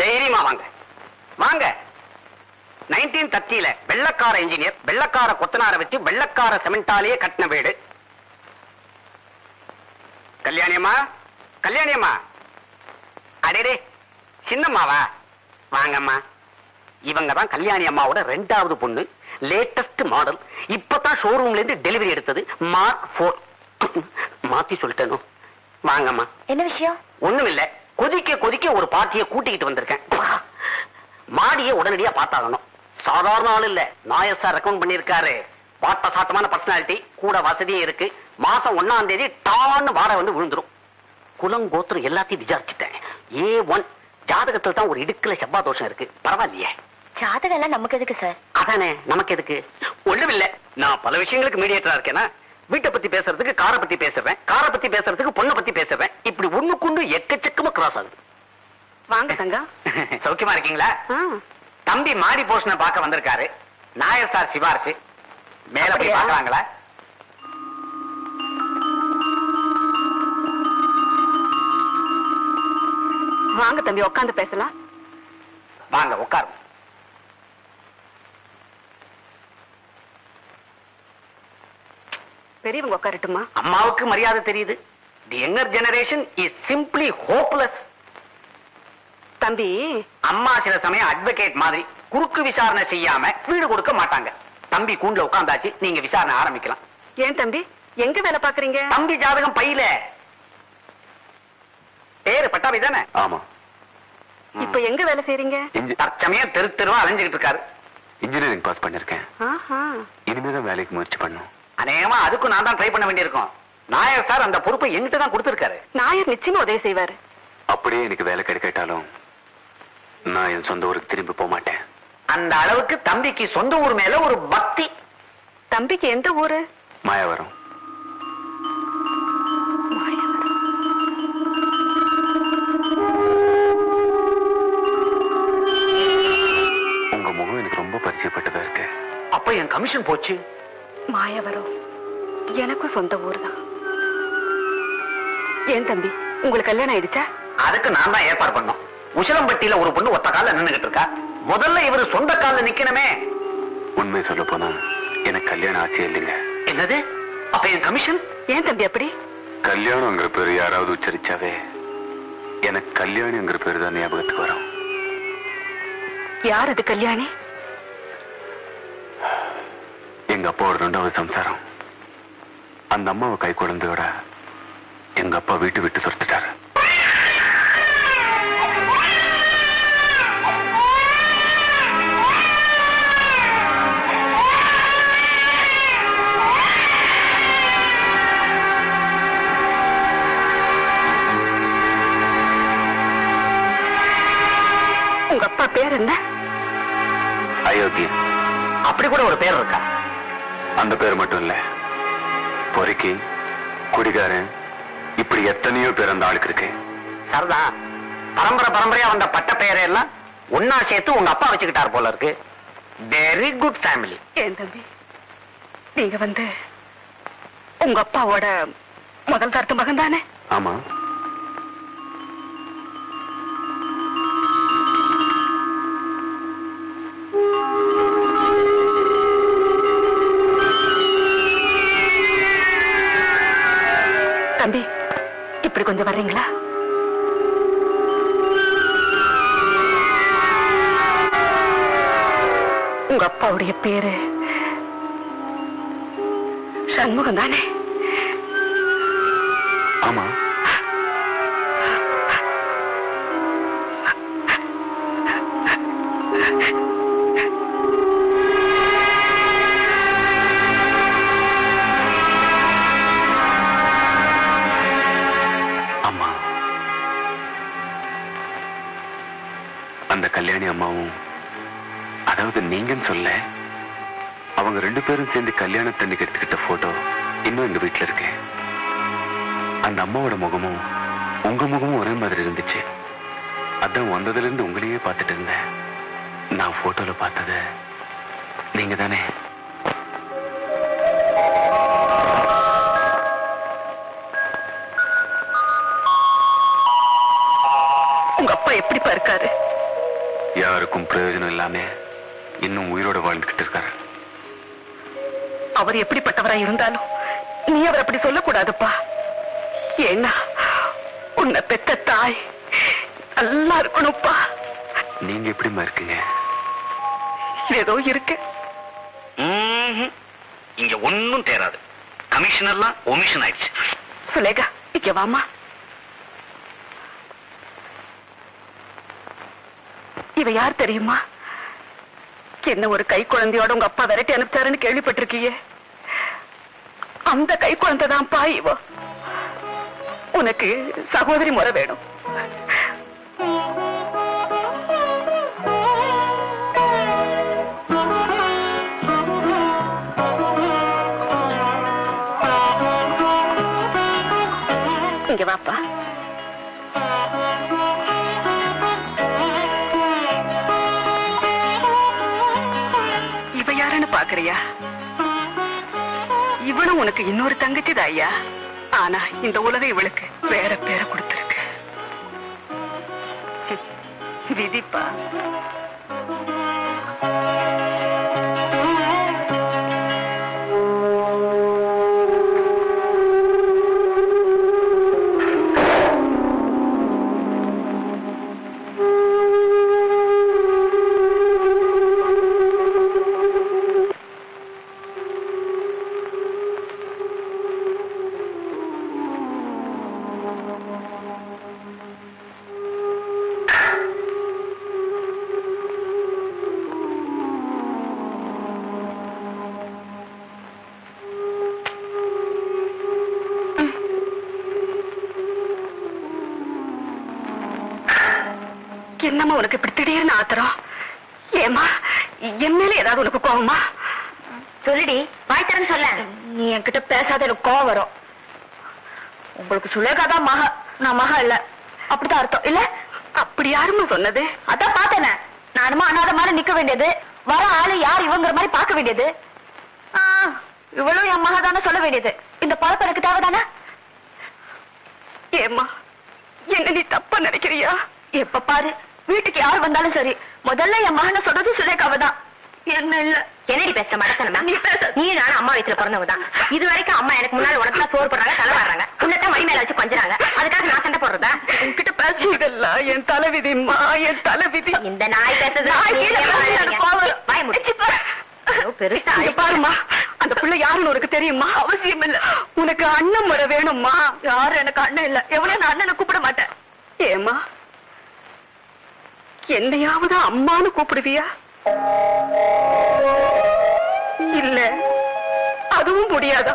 தைரியமா வாங்க. வாங்க. நைன்டீன் தர்ட்டியில வெள்ளக்கார இன்ஜினியர் வெள்ளக்கார கொத்தனார வச்சு வெள்ளக்கார சிமெண்டாலேயே கட்டின வீடு. கல்யாணியம்மா? கல்யாணியம்மா? அடேடே சின்னம்மாவா? வாங்கம்மா. இவங்க தான் கல்யாணி அம்மாவோட ரெண்டாவது பொண்ணு லேட்டஸ்ட் மாடல் இப்பதான் ஷோரூம்ல இருந்து டெலிவரி எடுத்தது மார்க் போர் மாத்தி சொல்லிட்டேனோ? வாங்கம்மா. என்ன விஷயம்? ஒண்ணும் இல்ல கொதிக்க கொதிக்க ஒரு பார்ட்டியை கூட்டிக்கிட்டு வந்திருக்கேன். மாடியை உடனடியா பார்த்தாகணும். சாதாரண ஆள் இல்ல. நாயர் சார் ரெக்கமெண்ட் பண்ணிருக்காரு வாட்ட சாட்டமான பர்சனாலிட்டி கூட வசதியும் இருக்கு. மாசம் ஒன்னாம் தேதி டான்னு வார வந்து விழுந்துரும். குலம் கோத்திரம் எல்லாத்தையும் விசாரிச்சுட்டேன். ஏ ஒன் ஜாதகத்துல தான் ஒரு இடுக்குல செவ்வா தோஷம் இருக்கு. பரவாயில்லையே. ஜாதகம் எல்லாம் நமக்கு எதுக்கு சார் அதானே நமக்கு எதுக்கு? ஒண்ணுமில்ல. நான் பல விஷயங்களுக்கு மீடியேட்டரா இருக்கேனா? வீட்டை பத்தி பேசுறதுக்கு காரை பத்தி பேசுறேன் காரை பத்தி பேசுறதுக்கு பொண்ணை பத்தி பேசுறேன். இப்படி ஒண்ணுக்குண்டு எக்கச்சக்கமா கிராஸ் ஆகுது. வாங்க தங்கம். சௌக்கியமா இருக்கீங்களா? தம்பி மாடி போஷனை பார்க்க வந்திருக்காரு. நாயர் சார் சிபாரிசு. மேல போய்? பார்க்கலாங்களா? வாங்க தம்பி உட்காந்து பேசலாம். வாங்க உட்காருங்க. பெரியவங்க உட்காரட்டுமா? அம்மாவுக்கு மரியாதை தெரியுது. The younger generation is simply hopeless தம்பி. அம்மா சில சமயம் அட்வொகேட் மாதிரி குறுக்கு விசாரணை செய்யாம வீடு கொடுக்க மாட்டாங்க. தம்பி கூண்டுல உட்கார்ந்தாச்சு நீங்க விசாரணை ஆரம்பிக்கலாம். ஏன் தம்பி? எங்க வேலை பாக்குறீங்க தம்பி ஜாதகம் பையில. பேரு பட்டாபி தானே? ஆமா. இப்ப எங்க வேலை செய்றீங்க? தற்சமயம் தெரு தெருவா அலைஞ்சுகிட்டு இருக்காரு. இன்ஜினியரிங் பாஸ் பண்ணிருக்கேன். ஆஹா. இனிமேதான் வேலைக்கு முயற்சி பண்ணும் அநேகமா அதுக்கும் நான் தான் ட்ரை பண்ண வேண்டியிருக்கும். நாயர் சார் அந்த பொறுப்பை என்கிட்ட தான் கொடுத்திருக்காரு. நாயர் நிச்சயமா உதவி செய்வாரு. அப்படியே எனக்கு வேலை கிடைக்காட்டாலும் நான் என் சொந்த ஊருக்கு திரும்பி போக மாட்டேன். அந்த அளவுக்கு தம்பிக்கு சொந்த ஊர் மேல ஒரு பக்தி. தம்பிக்கு எந்த ஊரு? மாயாவரம். உங்க முகம் எனக்கு ரொம்ப பரிச்சயப்பட்டதா இருக்கு. அப்ப என் கமிஷன் போச்சு. மாயவரம். எனக்கும் சொந்த ஊர் தான் ஏன் தம்பி உங்களுக்கு கல்யாணம் ஆயிடுச்சா? அதுக்கு நான் தான் ஏற்பாடு பண்ணோம். உசிலம்பட்டியில ஒரு பொண்ணு ஒத்த கால்ல நின்னுகிட்டு இருக்கா. முதல்ல இவர் சொந்த கால்ல நிக்கணுமே. உண்மை சொல்ல போனா எனக்கு கல்யாணம் ஆசையே இல்லைங்க. என்னது? அப்ப என் கமிஷன் ஏன் தம்பி அப்படி? கல்யாணங்கிற பேர் யாராவது உச்சரிச்சாவே எனக்கு கல்யாணிங்கிற பேர் தான் ஞாபகத்துக்கு வரும். யார் அது கல்யாணி? எங்க அப்பாவோட ரெண்டாவது சம்சாரம். அந்த அம்மாவை கை குழந்தையோட எங்க அப்பா வீட்டு விட்டு துரத்துட்டாரு. உங்க அப்பா பேர் என்ன? அயோக்கியன் அப்படி கூட ஒரு பேர் இருக்கா? அந்த பேர் மட்டும் இல்ல. பொறுக்கி குடிகாரன் இப்படி எத்தனையோ பேர் அந்த ஆளுக்கு இருக்கு. சரிதா பரம்பரை பரம்பரையா வந்த பட்ட பெயரை எல்லாம் ஒன்னா சேர்த்து உங்க அப்பா வச்சுக்கிட்டார் போல இருக்கு. வெரி குட் ஃபேமிலி ஏன் தம்பி? நீங்க வந்து உங்க அப்பாவோட முதல் தரத்து மகன் தானே ஆமா. இப்படி கொஞ்சம் வர்றீங்களா? உங்க அப்பாவுடைய பேரு சண்முகம் தானே ஆமா. அம்மாவும் அதாவது நீங்கன்னு சொல்ல அவங்க ரெண்டு பேரும் சேர்ந்து கல்யாணத்தன்னைக்கு எடுத்துக்கிட்ட போட்டோ இன்னும் எங்க வீட்டில் இருக்கு. அந்த அம்மாவோட முகமும் உங்க முகமும் ஒரே மாதிரி இருந்துச்சு. அதான் வந்ததுல இருந்து உங்களையே பார்த்துட்டு இருந்தேன். நான் போட்டோல பார்த்தத நீங்க தானே யாருக்கும் பிரயோஜனம் இல்லாம இன்னும் உயிரோட வாழ்ந்துகிட்டு இருக்காரு. அவர் எப்படிப்பட்டவரா இருந்தாலும் நீ அவர் அப்படி சொல்லக்கூடாதுப்பா. ஏன்னா உன்னை பெத்த தாய் நல்லா இருக்கணும்ப்பா. நீங்க எப்படிம்மா இருக்கீங்க? ஏதோ இருக்கு. இங்க ஒண்ணும் தேராது. கமிஷனர்லாம் ஒமிஷன் ஆயிடுச்சு. சுலேகா இங்க வாமா இவ யார் தெரியுமா? என்ன ஒரு கை குழந்தையோட உங்க அப்பா விரட்டி அனுப்பிச்சாருன்னு கேள்விப்பட்டிருக்கியே? அந்த கை குழந்தை தான் பா இவ. உனக்கு சகோதரி முறை வேணும். இங்க வாப்பா. பாக்குறியா இவனும் உனக்கு இன்னொரு தங்கச்சி ஐயா? ஆனா இந்த உலகம் இவளுக்கு வேற பேரை கொடுத்திருக்கு. விதிப்பா? என்னம்மா உனக்கு இப்படி திடீர்னு ஆத்திரம்? ஏமா என் மேல ஏதாவது உனக்கு கோவமா? சொல்லுடி வாய் சொல்ல. நீ என்கிட்ட பேசாத எனக்கு கோவம் வரும். உங்களுக்கு சுலேகா தான் மக நான் மக இல்ல. அப்படிதான் அர்த்தம். இல்ல அப்படி யாரும்மா சொன்னது? அதான் பார்த்தேனே. நானுமா அனாத மாதிரி நிக்க வேண்டியது? வர ஆளு யார் இவங்கிற மாதிரி பார்க்க வேண்டியது? இவளும் என் மக தானே சொல்ல வேண்டியது. இந்த பழப்பம் எனக்கு தேவைதானே? ஏம்மா என்ன நீ தப்பா நினைக்கிறியா? எப்ப பாரு வீட்டுக்கு யார் வந்தாலும் சரி முதல்ல என் மகனை சொல்றது சுலேகாவை தான் என்ன இல்ல? என்னடி பேச மடக்கணுமா நீ நானும் அம்மா வீட்டுல பிறந்தவங்க தான் இது வரைக்கும் அம்மா எனக்கு முன்னாடி உனக்கு தான் சோறு போடுறாங்க தலை வர்றாங்க. உன்னதான் மணி மேல வச்சு கொஞ்சறாங்க அதுக்காக நான் சண்டை போடுறதா? உன்கிட்ட பேசுவதெல்லாம் என் தலைவிதிம்மா என் தலைவிதி. இந்த நாய் பேசுறது. வாய் முடிச்சு பெருசா பாரும்மா அந்த பிள்ளை யாருன்னு உனக்கு தெரியுமா? அவசியம் இல்ல. உனக்கு அண்ணன் முறை வேணும்மா. யாரும் எனக்கு அண்ணன் இல்ல. எவ்வளவு நான் அண்ணனை கூப்பிட மாட்டேன். ஏமா என்னையாவது அம்மானு கூப்பிடுவியா? இல்ல அதுவும் முடியாதா?